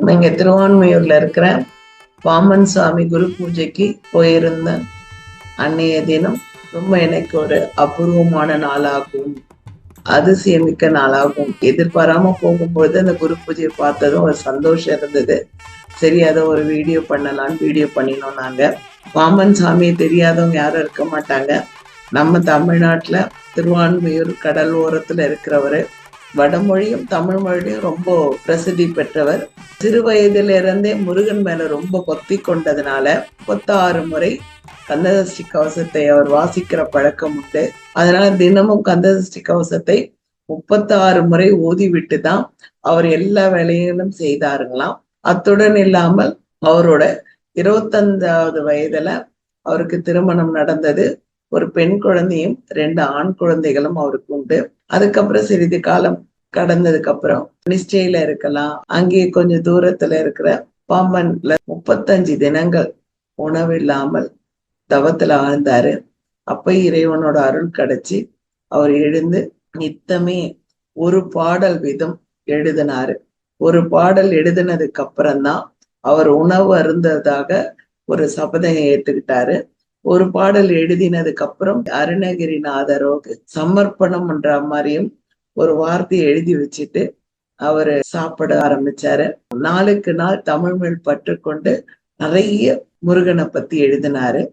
நான் இங்கே திருவான்மையூரில் இருக்கிற பாமன் சாமி குரு பூஜைக்கு போயிருந்தேன் அன்னைய தினம் ரொம்ப எனக்கு ஒரு அபூர்வமான நாளாகும் அதிசயமிக்க நாளாகும். எதிர்பாராம போகும்போது அந்த குரு பூஜையை பார்த்ததும் ஒரு சந்தோஷம் இருந்தது. சரி அதை ஒரு வீடியோ பண்ணலாம்னு வீடியோ பண்ணினோம் நாங்கள் பாமன் சாமியை தெரியாதவங்க யாரும் இருக்க மாட்டாங்க. நம்ம தமிழ்நாட்டில் திருவான்மையூர் கடல் ஓரத்தில் இருக்கிறவர் வடமொழியும் தமிழ் மொழியும் ரொம்ப பிரசித்தி பெற்றவர். சிறு வயதில இருந்தே முருகன் மேல ரொம்ப பக்தி கொண்டதுனால முப்பத்தாறு முறை கந்தசஷ்டி கவசத்தை அவர் வாசிக்கிற பழக்கம் உண்டு. அதனால தினமும் கந்தசஷ்டி கவசத்தை முப்பத்தாறு முறை ஓதிவிட்டு தான் அவர் எல்லா வேலைகளும் செய்தாருங்களாம். அத்துடன் இல்லாமல் அவரோட இருபத்தஞ்சாவது வயதுல அவருக்கு திருமணம் நடந்தது. ஒரு பெண் குழந்தையும் ரெண்டு ஆண் குழந்தைகளும் அவருக்கு உண்டு. அதுக்கப்புறம் சிறிது காலம் கடந்ததுக்கு அப்புறம் நிஷ்டையில இருக்கலாம். அங்கேயே கொஞ்சம் தூரத்துல இருக்கிற பாம்பன்ல முப்பத்தஞ்சு தினங்கள் உணவு இல்லாமல் தவத்துல ஆழ்ந்தாரு. அப்ப இறைவனோட அருள் கிடைச்சி அவர் எழுந்து நித்தமே ஒரு பாடல் விதம் எழுதினாரு. ஒரு பாடல் எழுதினதுக்கு அப்புறம்தான் அவர் உணவு அருந்ததாக ஒரு சபதம் ஏத்துக்கிட்டாரு. ஒரு பாடல் எழுதினதுக்கு அப்புறம் அருணகிரிநாதரோக்கு சமர்ப்பணம்ன்ற மாதிரியும் ஒரு வார்த்தையை எழுதி வச்சுட்டு அவரு சாப்பிட ஆரம்பிச்சாரு. நாளுக்கு நாள் தமிழ் மேல் நிறைய முருகனை பத்தி எழுதினாரு.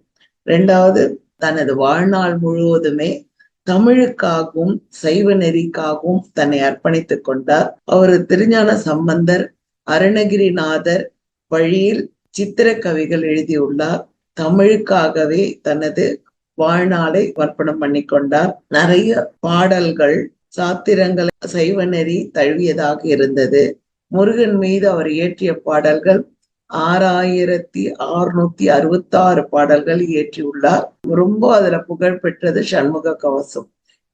ரெண்டாவது தனது வாழ்நாள் முழுவதுமே தமிழுக்காகவும் சைவ நெறிக்காகவும் தன்னை அர்ப்பணித்துக் கொண்டார். அவர் திருஞான சம்பந்தர் அருணகிரிநாதர் வழியில் சித்திர கவிகள் எழுதியுள்ளார். தமிழுக்காகவே தனது வாழ்நாளை அர்ப்பணம் பண்ணி கொண்டார் நிறைய பாடல்கள் சாத்திரங்கள் சைவ நெறி தழுவியதாக இருந்தது. முருகன் மீது அவர் இயற்றிய பாடல்கள் ஆறாயிரத்தி அறுநூத்தி அறுபத்தி ஆறு பாடல்கள் இயற்றியுள்ளார். ரொம்ப அதுல புகழ் பெற்றது சண்முக கவசம்.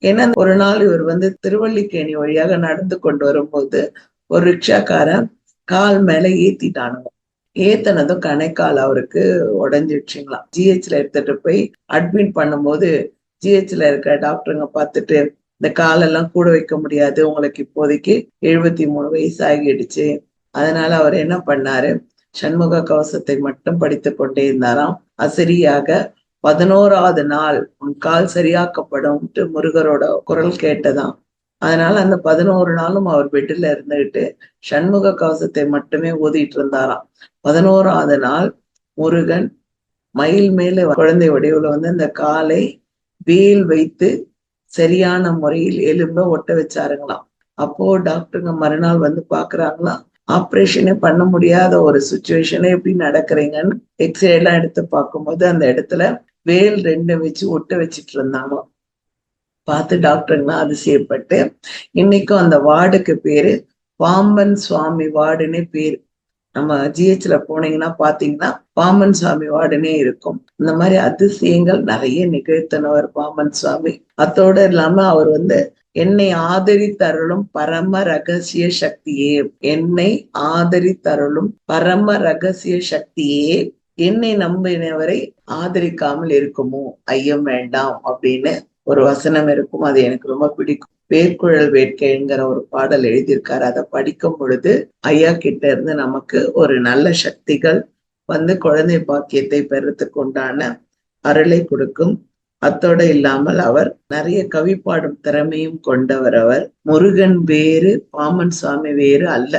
ஏன்னா ஒரு நாள் இவர் வந்து திருவள்ளிக்கேணி வழியாக நடந்து கொண்டு வரும்போது ஒரு ரிக்ஷாக்காரன் கால் மேல ஏத்திட்டானுங்க. ஏத்தனதும் கணைக்கால் அவருக்கு உடஞ்சிடுச்சுங்களாம் ஜிஹெச்ல எடுத்துட்டு போய் அட்மிட் பண்ணும்போது ஜிஹெச்ல இருக்க டாக்டருங்க பார்த்துட்டு இந்த காலெல்லாம் கூட வைக்க முடியாது உங்களுக்கு இப்போதைக்கு எழுபத்தி மூணு வயசு ஆகிடுச்சு அதனால அவர் என்ன பண்ணாரு சண்முக கவசத்தை மட்டும் படித்து கொண்டே இருந்தாராம். அசரியாக பதினோராவது நாள் உன் கால் சரியாக்கப்படும் முருகரோட குரல் கேட்டதாம். அதனால அந்த பதினோரு நாளும் அவர் பெட்டில் இருந்துகிட்டு சண்முக கவசத்தை மட்டுமே ஓதிட்டு இருந்தாராம். பதினோராவது நாள் முருகன் மயில் மேல குழந்தை வடிவுல வந்து அந்த காலை வேல் வைத்து சரியான முறையில் எலும்ப ஒட்ட வச்சாருங்களாம். அப்போ டாக்டருங்க மறுநாள் வந்து பாக்குறாங்களாம் ஆப்ரேஷனே பண்ண முடியாத ஒரு சுச்சுவேஷனே எப்படி நடக்கிறீங்கன்னு எக்ஸ்ரே எல்லாம் எடுத்து பார்க்கும்போது அந்த இடத்துல வேல் ரெண்டு வச்சு ஒட்ட வச்சிட்டு இருந்தாங்களாம். பார்த்து டாக்டருங்களாம் அதிசயப்பட்டு இன்னைக்கும் அந்த வார்டுக்கு பேரு பாம்பன் சுவாமி வார்டுன்னே பேரு. நம்ம ஜிஹெச்ல போனீங்கன்னா பாத்தீங்கன்னா பாம்பன் சுவாமி வார்டுனே இருக்கும். இந்த மாதிரி அதிசயங்கள் நிறைய நிகழ்த்தினவர் பாம்பன் சுவாமி. அத்தோட இல்லாம அவர் வந்து என்னை ஆதரித்தருளும் பரம ரகசிய சக்தியே. என்னை ஆதரித்தருளும் பரம ரகசிய சக்தியே. என்னை நம்பினவரை ஆதரிக்காமல் இருக்குமோ? ஐயம் வேண்டாம் அப்படின்னு ஒரு வசனம் இருக்கும். அது எனக்கு ரொம்ப பிடிக்கும். பேர்குழல் வேட்கைங்கிற ஒரு பாடல் எழுதியிருக்காரு. அதை படிக்கும் பொழுது ஐயா கிட்ட இருந்து நமக்கு ஒரு நல்ல சக்திகள் வந்து குழந்தை பாக்கியத்தை பெறத்துக்கு உண்டான அருளை கொடுக்கும். அத்தோட இல்லாமல் அவர் நிறைய கவி பாடும் திறமையும் கொண்டவர் அவர். முருகன் வேறு பாமன் சுவாமி வேறு அல்ல.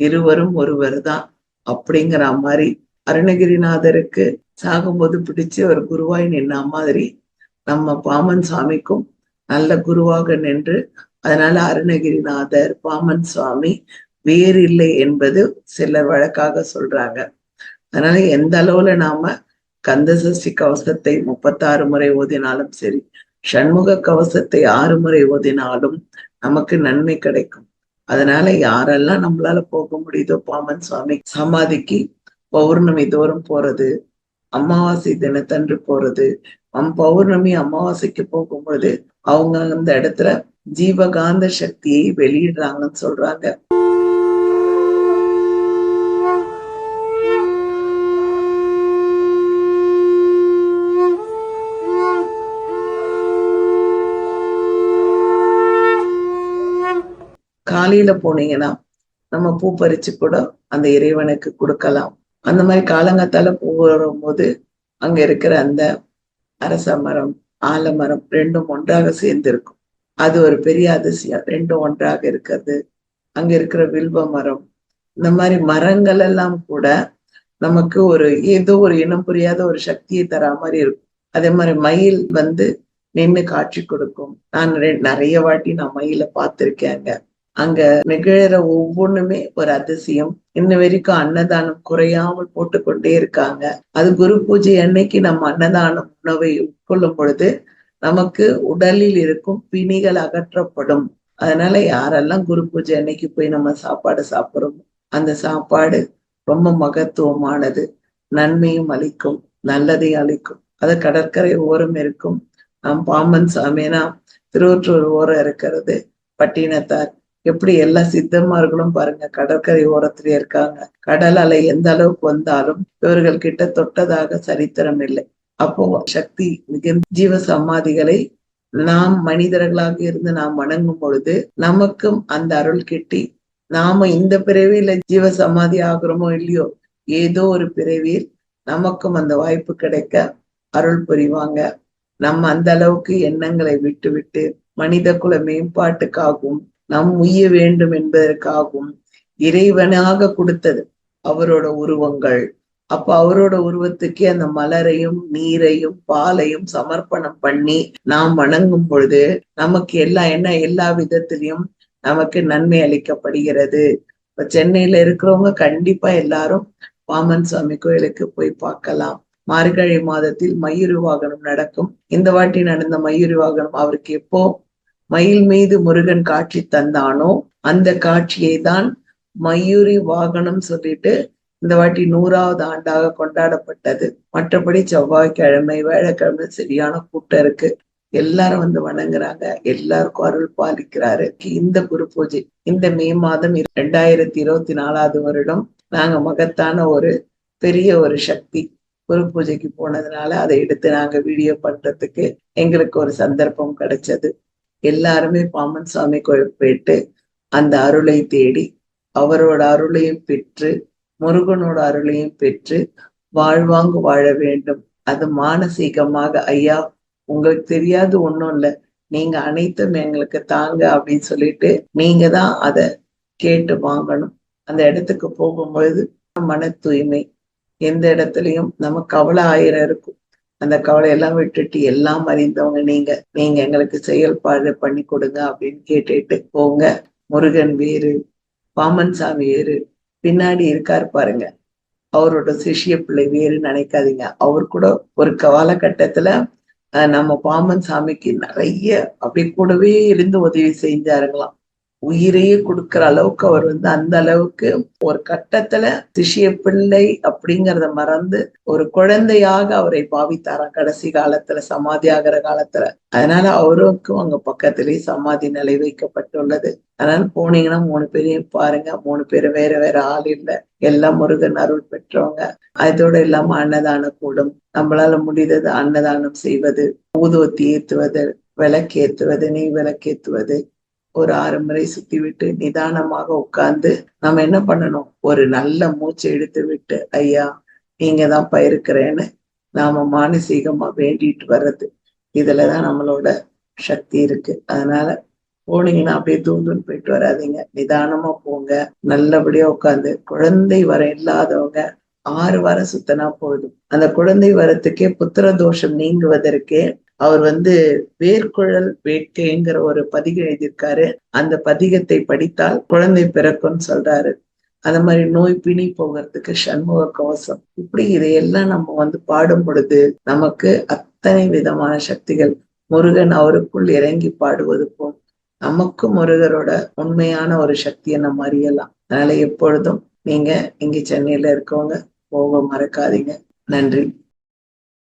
இருவரும் ஒருவர் தான் அப்படிங்கிற மாதிரி அருணகிரிநாதருக்கு சாகும்போது பிடிச்சு ஒரு குருவாய் நின்ன மாதிரி நம்ம பாமன் சுவாமிக்கும் நல்ல குருவாக நின்று அதனால அருணகிரிநாதர் பாமன் சுவாமி வேறு இல்லை என்பது சிலர் வழக்காக சொல்றாங்க. அதனால எந்த அளவுல நாம கந்தசஷ்டி கவசத்தை முப்பத்தாறு முறை ஓதினாலும் சரி சண்முக கவசத்தை ஆறு முறை ஓதினாலும் நமக்கு நன்மை கிடைக்கும். அதனால யாரெல்லாம் நம்மளால போக முடியுதோ பாமன் சுவாமி சமாதிக்கு பௌர்ணமி தோறும் போறது அமாவாசை தினத்தன்று போறது அம் பௌர்ணமி அமாவாசைக்கு போகும்போது அவங்க அந்த இடத்துல ஜீவகாந்த சக்தியை வெளியிடுறாங்கன்னு சொல்றாங்க. காலையில போனீங்கன்னா நம்ம பூ பறிச்சு கூட அந்த இறைவனுக்கு கொடுக்கலாம். அந்த மாதிரி காலங்காத்தால பூ போது அங்க இருக்கிற அந்த அரச மரம் ஆலமரம் ரெண்டும் ஒன்றாக சேர்ந்து இருக்கும் அது ஒரு பெரிய அதிசயம். ரெண்டும் ஒன்றாக இருக்கிறது. அங்க இருக்கிற வில்வ மரம். இந்த மாதிரி மரங்கள் எல்லாம் கூட நமக்கு ஒரு ஏதோ ஒரு இனம் புரியாத ஒரு சக்தியை தரா மாதிரி இருக்கும். அதே மாதிரி மயில் வந்து நின்று காட்சி கொடுக்கும். நான் நிறைய வாட்டி நான் மயில பார்த்திருக்கேங்க அங்க. நிகழற ஒவ்வொன்றுமே ஒரு அதிசயம். இன்ன வரைக்கும் அன்னதானம் குறையாமல் போட்டுக்கொண்டே இருக்காங்க. அது குரு பூஜை அன்னைக்கு நம்ம அன்னதானம் உணவை உட்கொள்ளும் பொழுது நமக்கு உடலில் இருக்கும் பிணிகள் அகற்றப்படும். அதனால யாரெல்லாம் குரு பூஜை அன்னைக்கு போய் நம்ம சாப்பாடு சாப்பிடுறோமோ அந்த சாப்பாடு ரொம்ப மகத்துவமானது. நன்மையும் அளிக்கும் நல்லதையும் அளிக்கும். அது கடற்கரை ஓரம் இருக்கும். நம் பாம்பன் சாமினா திருவற்றூர் ஓரம் இருக்கிறது பட்டினத்தார் எப்படி எல்லா சித்தமார்களும் பாருங்க. கடற்கரை ஓரத்திலே இருக்காங்க. கடல் அலை எந்த அளவுக்கு வந்தாலும் இவர்கள் கிட்ட தொட்டதாக சரித்திரம் இல்லை. அப்போ சக்தி மிகுந்த ஜீவ சமாதிகளை நாம் மனிதர்களாக இருந்து நாம் வணங்கும் பொழுது நமக்கும் அந்த அருள் கிட்டி நாம இந்த பிறவியில ஜீவ சமாதி ஆகிறோமோ இல்லையோ ஏதோ ஒரு பிறவியில் நமக்கும் அந்த வாய்ப்பு கிடைக்க அருள் புரிவாங்க. நம்ம அந்த அளவுக்கு எண்ணங்களை விட்டு விட்டு மனித குல மேம்பாட்டுக்காகவும் நாம் உய்ய வேண்டும் என்பதற்காகவும் இறைவனாக கொடுத்தது அவரோட உருவங்கள். அப்ப அவரோட உருவத்துக்கே அந்த மலரையும் நீரையும் பாலையும் சமர்ப்பணம் பண்ணி நாம் வணங்கும் பொழுது நமக்கு எல்லா என்ன எல்லா விதத்திலையும் நமக்கு நன்மை அளிக்கப்படுகிறது. இப்ப சென்னையில இருக்கிறவங்க கண்டிப்பா எல்லாரும் பாமன் சுவாமி கோயிலுக்கு போய் பார்க்கலாம். மார்கழி மாதத்தில் மயூரி வாகனம் நடக்கும். இந்த வாட்டி நடந்த மயூரி வாகனம் அவருக்கு எப்போ மயில் மீது முருகன் காட்சி தந்தானோ அந்த காட்சியை தான் மயூரி வாகனம் சொல்லிட்டு இந்த வாட்டி நூறாவது ஆண்டாக கொண்டாடப்பட்டது. மற்றபடி செவ்வாய்க்கிழமை வேலைக்கிழமை சரியான கூட்டம் இருக்கு. எல்லாரும் வந்து வணங்குறாங்க. எல்லாருக்கும் அருள் பாலிக்கிறாரு. இந்த குரு பூஜை இந்த மே மாதம் இரண்டாயிரத்தி இருபத்தி நாலாவது வருடம் நாங்க மகத்தான ஒரு பெரிய ஒரு சக்தி. குரு பூஜைக்கு போனதுனால அதை எடுத்து நாங்க வீடியோ பண்றதுக்கு எங்களுக்கு ஒரு சந்தர்ப்பம் கிடைச்சது. எல்லாருமே பாமன் சாமி கோயில் போயிட்டு அந்த அருளை தேடி அவரோட அருளையும் பெற்று முருகனோட அருளையும் பெற்று வாழ்வாங்கு வாழ வேண்டும். அது மானசீகமாக ஐயா உங்களுக்கு தெரியாது ஒன்றும் இல்ல. நீங்க அனைத்தும் எங்களுக்கு தாங்க அப்படின்னு சொல்லிட்டு நீங்க தான் அதை கேட்டு வாங்கணும். அந்த இடத்துக்கு போகும்பொழுது மன தூய்மை. எந்த இடத்துலையும் நம்ம கவலை ஆயிரம் இருக்கும். அந்த கவலை எல்லாம் விட்டுட்டு எல்லாம் அறிந்தவங்க நீங்க. நீங்க எங்களுக்கு செயல்பாடு பண்ணி கொடுங்க அப்படின்னு கேட்டுட்டு போங்க. முருகன் வேறு பாமன் சாமி வேறு பின்னாடி இருக்காரு பாருங்க. அவரோட சிஷிய பிள்ளை வேறு நினைக்காதீங்க. அவர் கூட ஒரு காலகட்டத்துல நம்ம பாமன் சாமிக்கு நிறைய அப்படி கூடவே இருந்து உதவி செஞ்சாருங்களாம். உயிரையே கொடுக்கிற அளவுக்கு அவர் வந்து அந்த அளவுக்கு ஒரு கட்டத்துல சிஷிய பிள்ளை அப்படிங்கறத மறந்து ஒரு குழந்தையாக அவரை பாவித்தாராம் கடைசி காலத்துல சமாதி ஆகிற காலத்துல. அதனால அவருக்கும் அங்க பக்கத்திலேயே சமாதி நிலை வைக்கப்பட்டுள்ளது. அதனால போனீங்கன்னா மூணு பேரையும் பாருங்க. மூணு பேரும் வேற வேற ஆள் இல்ல. எல்லாம் முருகன் அருள் பெற்றவங்க. அதோட இல்லாம அன்னதான கூடும். நம்மளால முடிந்தது அன்னதானம் செய்வது. ஊதுவத்தி ஏத்துவது விளக்கேத்துவது நெய் விளக்கேத்துவது ஒரு ஆறு முறை சுத்தி விட்டு நிதானமாக உட்கார்ந்து நம்ம என்ன பண்ணணும்? ஒரு நல்ல மூச்சை எடுத்து விட்டு ஐயா நீங்க தான் பயிருக்கிறேன்னு நாம மானசீகமா வேண்டிட்டு வர்றது. இதுலதான் நம்மளோட சக்தி இருக்கு. அதனால போனீங்கன்னா அப்படியே தூந்துன்னு போயிட்டு வராதிங்க. நிதானமா போங்க. நல்லபடியா உட்காந்து குழந்தை வர இல்லாதவங்க ஆறு வாரம் சுத்தனா போதும். அந்த குழந்தை வரத்துக்கே புத்திர தோஷம் நீங்குவதற்கே அவர் வந்து வேர்க்குழல் வேட்கைங்கிற ஒரு பதிகம் எழுதியிருக்காரு. அந்த பதிகத்தை படித்தால் குழந்தை பிறக்கும்னு சொல்றாரு. அந்த மாதிரி நோய் பிணி போகிறதுக்கு சண்முக கவசம் இப்படி இதையெல்லாம் நம்ம வந்து பாடும் பொழுது நமக்கு அத்தனை விதமான சக்திகள். முருகன் அவருக்குள் இறங்கி பாடுவது போல் நமக்கும் முருகரோட உண்மையான ஒரு சக்தியை நம்ம அறியலாம். அதனால எப்பொழுதும் நீங்க இங்க சென்னையில இருக்கவங்க போக மறக்காதீங்க. நன்றி.